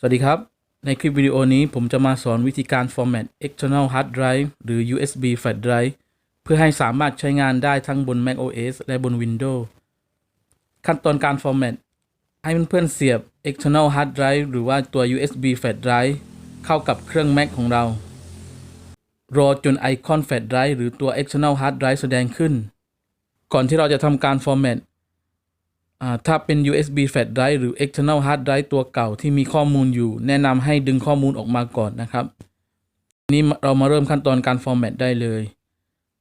สวัสดีครับ ในคลิปวิดีโอนี้ผมจะมาสอนวิธีการ format external hard drive หรือ USB flash drive เพื่อให้สามารถใช้งานได้ทั้งบน Mac OS และบน Windows ขั้นตอนการ format ให้เพื่อนๆเสียบ external hard drive หรือว่าตัว USB flash drive เข้ากับเครื่อง Mac ของเรา รอจนไอคอน flash drive หรือตัว external hard drive แสดงขึ้น ก่อนที่เราจะทำการ format ถ้าเป็น USB flash drive หรือ external hard drive ตัวเก่าที่มีข้อมูลอยู่ แนะนำให้ดึงข้อมูลออกมาก่อนนะครับ นี้เรามาเริ่มขั้นตอนการ format ได้เลย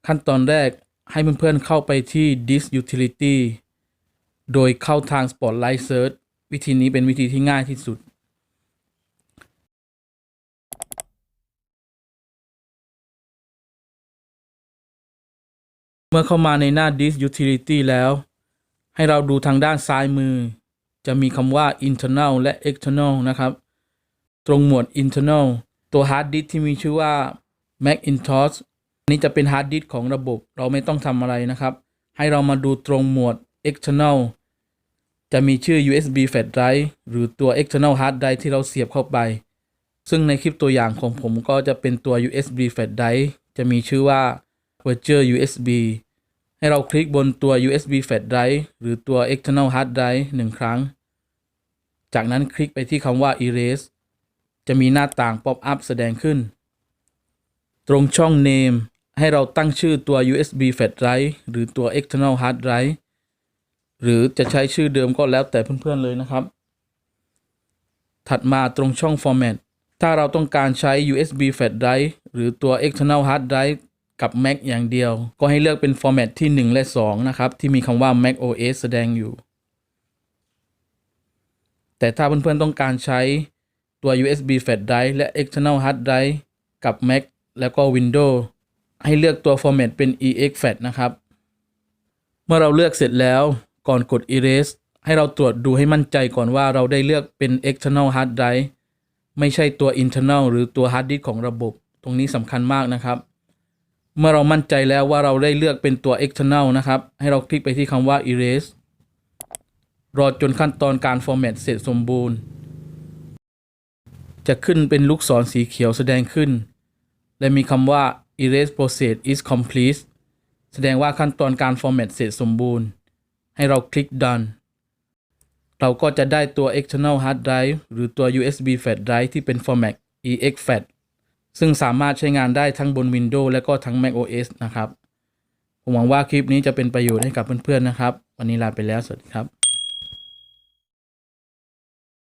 ขั้นตอนแรกให้เพื่อนๆเข้าไปที่ disk utility โดยเข้าทาง spotlight search วิธีนี้เป็นวิธีที่ง่ายที่สุด เมื่อเข้ามาในหน้า disk utility แล้ว ให้เราดูทางด้านซ้ายมือ จะมีคำว่า internal และ external นะครับ ตรงหมวด internal ตัว hard disk ที่มีชื่อว่า Macintosh นี่จะเป็น hard disk ของระบบ เราไม่ต้องทำอะไรนะครับ ให้เรามาดูตรงหมวด external จะมีชื่อ USB flash drive หรือตัว external hard drive ที่เราเสียบเข้าไป ซึ่งในคลิปตัวอย่างของผมก็จะเป็นตัว USB flash drive จะมีชื่อว่า Virtual USB ให้เราคลิกบนตัว USB flash drive หรือตัว external hard drive หนึ่งครั้ง จากนั้นคลิกไปที่คำว่า erase จะมีหน้าต่าง pop up แสดงขึ้น ตรงช่อง name ให้เราตั้งชื่อตัว USB flash drive หรือตัว external hard drive หรือจะใช้ชื่อเดิมก็แล้วแต่เพื่อนๆเลยนะครับ ถัดมาตรงช่อง format ถ้าเราต้องการใช้ USB flash drive หรือตัว external hard drive กับ Mac อย่างเดียว ก็ให้เลือกเป็น format ที่ 1 และ 2 นะครับ ที่มีคำว่า Mac OS แสดงอยู่ แต่ถ้าเพื่อนๆต้องการใช้ตัว USB flash drive และ external hard drive กับ Mac แล้วก็ Windows ให้เลือกตัว format เป็น exFAT นะครับ เมื่อเราเลือกเสร็จแล้วก่อนกด erase ให้เราตรวจดูให้มั่นใจก่อนว่าเราได้เลือกเป็น external hard drive ไม่ใช่ตัว internal หรือตัว hard disk ของระบบ ตรงนี้สำคัญมากนะครับ เมื่อเรามั่นใจแล้วว่าเราได้เลือกเป็นตัว external นะครับ ให้เราคลิกไปที่คำว่า erase รอจนขั้นตอนการ format เสร็จสมบูรณ์ จะขึ้นเป็นลูกศรสีเขียวแสดงขึ้น และมีคำว่า erase process is complete แสดงว่าขั้นตอนการ format เสร็จสมบูรณ์ ให้เราคลิก done เราก็จะได้ตัว external hard drive หรือตัว USB flash drive ที่เป็น format exFAT ซึ่งสามารถใช้งานได้ทั้งบน Windows และก็ทั้ง Mac OS นะครับ ผมหวังว่าคลิปนี้จะเป็นประโยชน์ให้กับเพื่อนๆนะครับ วันนี้ลาไปแล้ว สวัสดีครับ